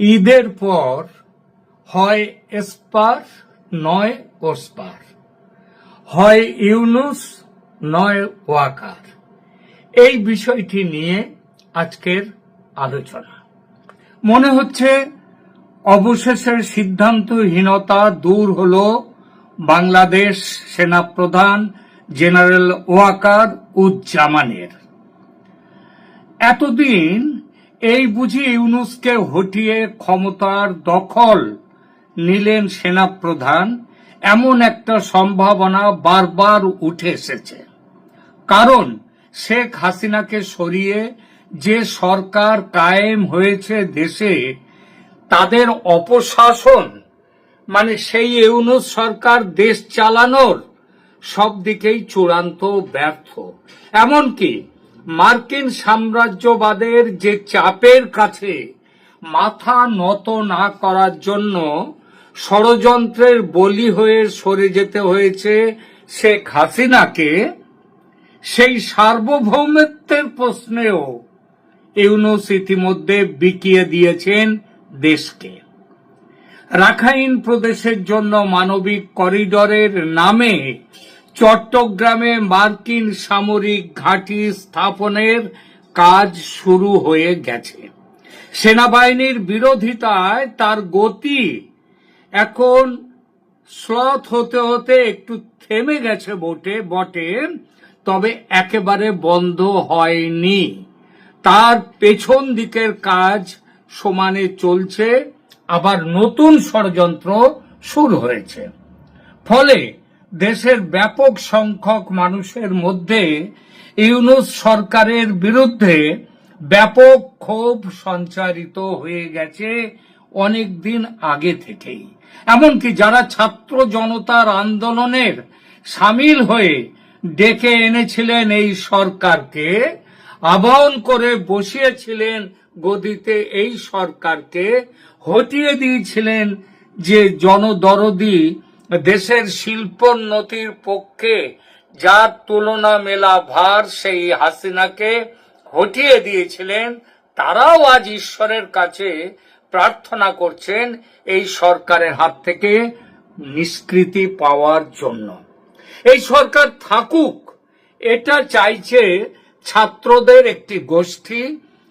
ঈদের পর হয় এসপার, নয় ওসপার হয় ইউনুস, নয় ওয়াকার। এই বিষয়টি নিয়ে আজকের আলোচনা। মনে হচ্ছে অবশেষে সিদ্ধান্তহীনতা দূর হল বাংলাদেশ সেনাপ্রধান জেনারেল ওয়াকার উজ্জামানের এতদিন এই বুঝি ইউনুসকে হটিয়ে ক্ষমতার দখল নিলেন সেনাপ্রধান। এমন একটা সম্ভাবনা বারবার উঠে এসেছে। কারণ শেখ হাসিনাকে সরিয়ে যে সরকার কায়েম হয়েছে দেশে, তাদের অপশাসন মানে সেই ইউনুস সরকার দেশ চালানোর সব দিকেই চূড়ান্ত ব্যর্থ। এমনকি মার্কিন সাম্রাজ্যবাদের যে চাপের কাছে মাথা নত না করার জন্য ষড়যন্ত্রের বলি হয়ে সরে যেতে হয়েছে শেখ হাসিনাকে, সেই সার্বভৌমত্বের প্রশ্নেও ইউনুস ইতিমধ্যে বিকিয়ে দিয়েছেন দেশকে। রাখাইন প্রদেশের জন্য মানবিক করিডরের নামে চট্টগ্রামে মার্কিন সামরিক ঘাঁটি স্থাপনের কাজ শুরু হয়ে গেছে। সেনাবাহিনীর বিরোধিতায় তার গতি এখন স্লথ হতে হতে একটু থেমে গেছে বটে বটে, তবে একেবারে বন্ধ হয়নি। তার পেছন দিকের কাজ সমানে চলছে, আবার নতুন ষড়যন্ত্র শুরু হয়েছে। ফলে দেশের ব্যাপক সংখ্যক মানুষের মধ্যে ইউনুস সরকারের বিরুদ্ধে ব্যাপক ক্ষোভ সঞ্চারিত হয়ে গেছে অনেক দিন আগে থেকেই। এমনকি যারা ছাত্র জনতার আন্দোলনের সামিল হয়ে ডেকে এনেছিলেন এই সরকারকে আবাহন করে বসিয়েছিলেন গদিতে এই সরকারকে, হটিয়ে দিয়েছিলেন যে জনদরদি দেশের শিল্পোন্নতির পক্ষে যার তুলনা মেলা ভার সেই হাসিনাকে হটিয়ে দিয়েছিলেন, তারাও আজ ঈশ্বরের কাছে প্রার্থনা করছেন এই সরকারের হাত থেকে নিষ্কৃতি পাওয়ার জন্য। এই সরকার থাকুক, এটা চাইছে ছাত্রদের একটি গোষ্ঠী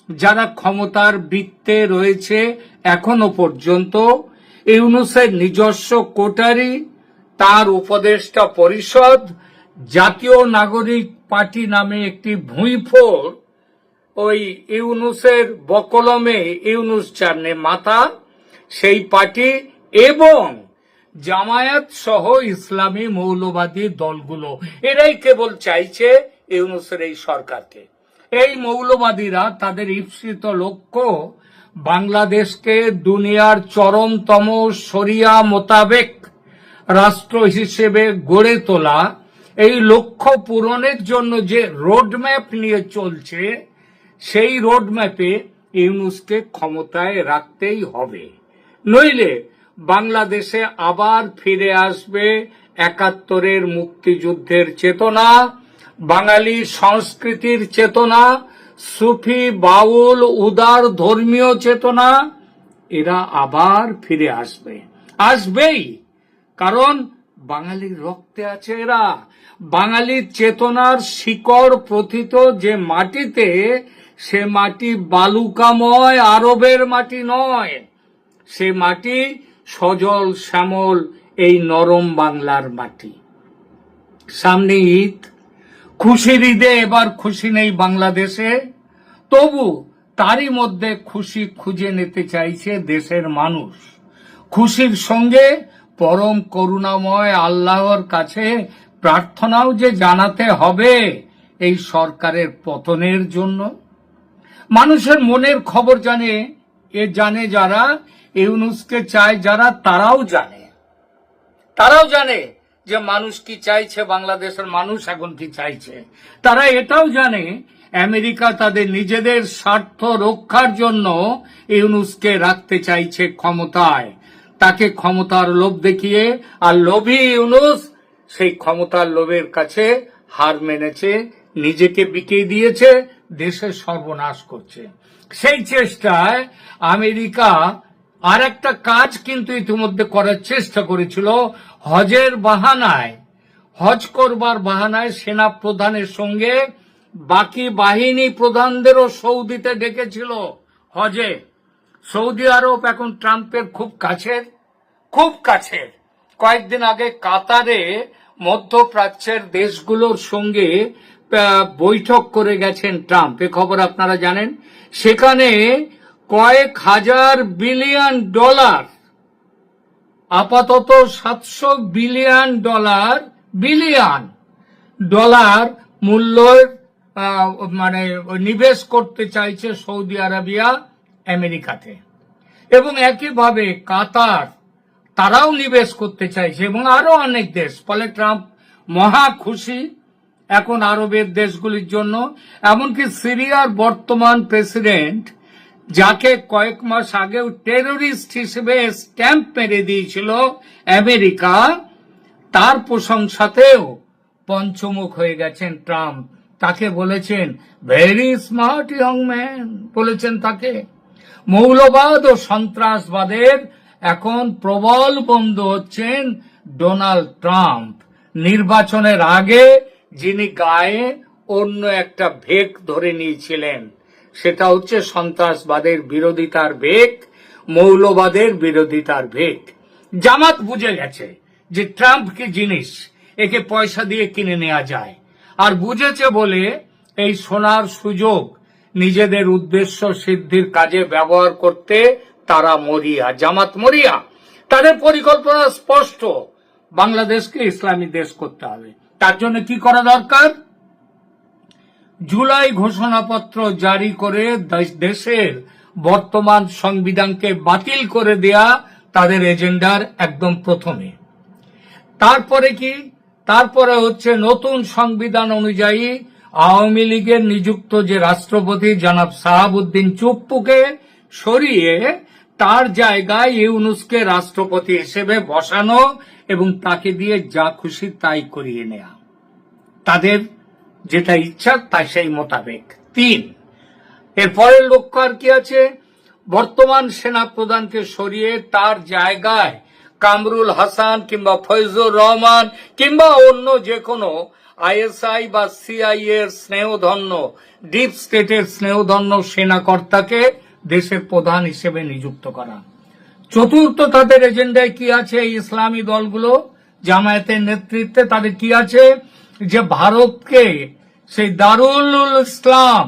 যারা ক্ষমতার বৃত্তে রয়েছে এখনও পর্যন্ত ইউনুসের নিজস্ব কোটারি, তার উপদেষ্টা পরিষদ, জাতীয় নাগরিক পার্টি নামে একটি ভুঁইফোর ওই ইউনুসের বকলমে ইউনুস চারনে মাথা, সেই পার্টি এবং জামায়াত সহ ইসলামী মৌলবাদী দলগুলো। এরাই কেবল চাইছে ইউনুসের এই সরকারকে। এই মৌলবাদীরা তাদের ঈপ্সিত লক্ষ্য বাংলাদেশকে দুনিয়ার চরমতম শরিয়া মোতাবেক রাষ্ট্র হিসেবে গড়ে তোলা। এই লক্ষ্য পূরণের জন্য যে রোডম্যাপ নিয়ে চলছে, সেই রোডম্যাপে ইউনুসকে ক্ষমতায় রাখতেই হবে। নইলে বাংলাদেশে আবার ফিরে আসবে একাত্তরের মুক্তিযুদ্ধের চেতনা বাঙালি সংস্কৃতির চেতনা, সুফি, বাউল, উদার ধর্মীয় চেতনা, এরা আবার ফিরে আসবে। আসবেই, কারণ বাঙালির রক্তে আছে এরা। বাঙালির চেতনার শিকড় প্রথিত যে মাটিতে, সে মাটি বালুকাময়, আরবের মাটি নয়। সে মাটি সজল শ্যামল এই নরম বাংলার মাটি। সামনে ঈদ খুশির ঈদে এবার খুশি নেই বাংলাদেশে। তবু তারই মধ্যে খুশি খুঁজে নিতে চাইছে দেশের মানুষ। খুশির সঙ্গে পরম করুণাময় আল্লাহর কাছে প্রার্থনাও যে জানাতে হবে এই সরকারের পতনের জন্য। মানুষের মনের খবর জানে, এ জানে যারা, ইউনুসকে চায় যারা, তারাও জানে। তারাও জানে যে মানুষ কি চাইছে, বাংলাদেশের মানুষ এখন কি চাইছে? তারা এটাও জানে, আমেরিকা তাদের নিজেদের স্বার্থ রক্ষার জন্য ইউনুসকে রাখতে চাইছে ক্ষমতায়। তাকে ক্ষমতার লোভ দেখিয়ে, আর লোভী ইউনুস সেই ক্ষমতার লোভের কাছে হার মেনেছে, নিজেকে বিকিয়ে দিয়েছে, দেশের সর্বনাশ করছে। সেই চেষ্টায় আমেরিকা আর একটা কাজ কিন্তু ইতিমধ্যে করার চেষ্টা করেছিল হজের বাহানায়। হজ করবার বাহানায় সেনা প্রধানের সঙ্গে বাকি বাহিনী প্রধানদেরও সৌদিতে ডেকেছিল হজে। সৌদি আরব এখন ট্রাম্পের খুব কাছের খুব কাছের। কয়েকদিন আগে কাতারে মধ্যপ্রাচ্যের দেশগুলোর সঙ্গে বৈঠক করে গেছেন ট্রাম্প। এ খবর আপনারা জানেন। সেখানে কয়েক হাজার বিলিয়ন ডলার, আপাতত সাতশো বিলিয়ন ডলার বিলিয়ন ডলার মূল্যের মানে নিবেশ করতে চাইছে সৌদি আরবিয়া আমেরিকাতে। এবং একইভাবে কাতার, তারাও নিবেশ করতে চাইছে, এবং আরও অনেক দেশ, ফলে ট্রাম্প মহা খুশি এখন আরবের দেশগুলির জন্য। এমনকি সিরিয়ার বর্তমান প্রেসিডেন্ট যাকে কয়েক মাস আগেও টেররিস্ট হিসেবে স্ট্যাম্প মেরে দিয়েছিল আমেরিকা, তার প্রশংসাতেও পঞ্চমুখ হয়ে গেছেন ট্রাম্প। তাকে বলেছেন ভেরি স্মার্ট ইয়ং ম্যান বলেছেন তাকে। মৌলবাদ ও সন্ত্রাসবাদের এখন প্রবল বন্ধু হচ্ছেন ডোনাল্ড ট্রাম্প। নির্বাচনের আগে যিনি গায়ে অন্য একটা ভেক ধরে নিয়েছিলেন সেটা হচ্ছে সন্ত্রাসবাদের বিরোধিতার ভেক মৌলবাদের বিরোধিতার ভেক জামাত বুঝে গেছে যে ট্রাম্প কি জিনিস, একে পয়সা দিয়ে কিনে নেওয়া যায়। আর বুঝেছে বলে এই সোনার সুযোগ নিজেদের উদ্দেশ্য সিদ্ধির কাজে ব্যবহার করতে তারা মরিয়া, জামাত মরিয়া। তাদের পরিকল্পনা স্পষ্ট, বাংলাদেশকে ইসলামী দেশ করতে হবে। তার জন্য কি করা দরকার? জুলাই ঘোষণাপত্র জারি করে দেশের বর্তমান সংবিধানকে বাতিল করে দেয়া তাদের এজেন্ডার একদম প্রথমে। তারপরে কি? তারপরে হচ্ছে নতুন সংবিধান অনুযায়ী আওয়ামী লীগের নিযুক্ত যে রাষ্ট্রপতি জনাব সাহাবুদ্দিন চুপ্পুকে সরিয়ে তার জায়গায় ইউনুসকে রাষ্ট্রপতি হিসেবে বসানো এবং তাকে দিয়ে যা খুশি তাই করিয়ে নেয়া। তাদের যেটা ইচ্ছা, তাই সেই মোতাবেক। তিন এরপরের লক্ষ্য আর কি আছে? বর্তমান সেনা প্রধানকে সরিয়ে তার জায়গায় কামরুল হাসান কিংবা ফৈজুর রহমান কিংবা অন্য যে কোনো আইএসআই বা সিআই এর স্নেহধন্য, ডিপ স্টেটের স্নেহধন্য সেনাকর্তাকে দেশের প্রধান হিসেবে নিযুক্ত করা। চতুর্থ, তাদের এজেন্ডায় কি আছে ইসলামী দলগুলো? জামায়াতের নেতৃত্বে তাদের কি আছে? যে ভারতকে সেই দারুল ইসলাম